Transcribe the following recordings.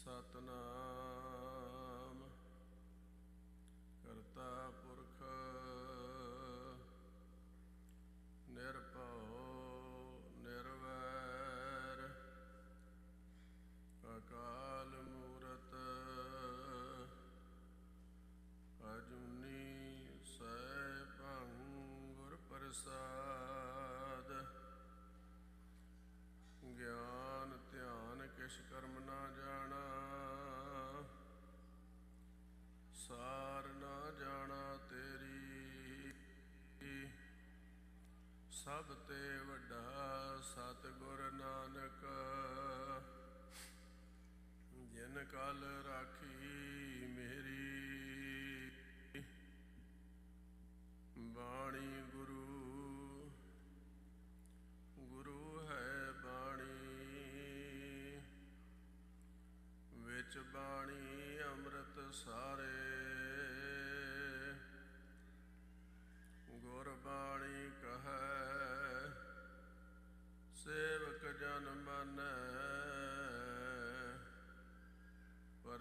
ਸਤਨਾਮ ਸਭ ਤੇ ਵੱਡਾ ਸਤਿਗੁਰ ਨਾਨਕ, ਜਿਨ ਕਲ ਰਾਖੀ ਮੇਰੀ, ਬਾਣੀ ਗੁਰੂ ਗੁਰੂ ਹੈ ਬਾਣੀ, ਵਿੱਚ ਬਾਣੀ ਅੰਮ੍ਰਿਤ ਸਾਰੇ।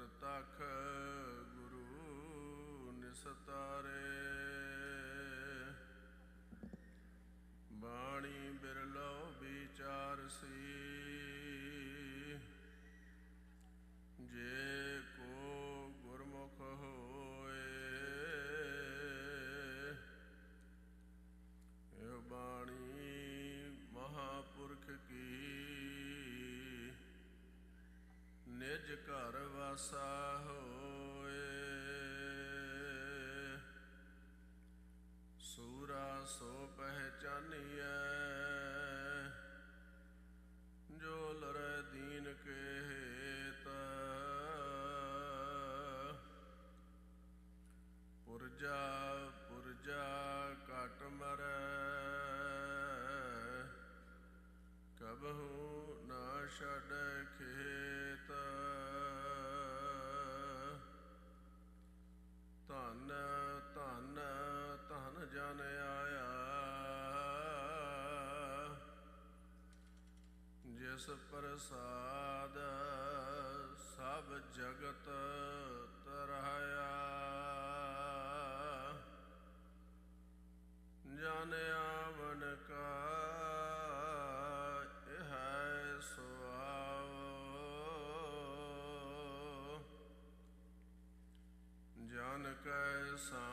ਤਖ ਗੁਰੂ ਨਿਸਤਾਰੇ। ਬਾਣੀ ਬਿਰਲੋ ਵਿਚਾਰ ਸੀ। ਜੇ ਕੋ ਗੁਰਮੁਖ ਹੋਏ, ਇਹ ਬਾਣੀ ਮਹਾਪੁਰਖ ਕੀ? ਨਿਜ ਘਰ ਵਾਸਾ ਹੋਏ। ਸੂਰਾ ਸੋ ਪਹਿਚਾਨੀਐ। ਜੋ ਲਰੈ ਦੀਨ ਕੇ ਹੇਤ। ਪੁਰਜਾ ਪੁਰਜਾ ਕਟ ਮਰੈ। ਕਬਹੂ ਨਾ ਛੱਡ। ਜਿਸ ਪ੍ਰਸਾਦ ਸਭ ਜਗਤ ਤਰਾਇਆ ਜਨ ਆਵਨ ਕਾ ਇਹ ਹੈ ਸੁਆਵ। ਜਨ ਕੈ ਸਾ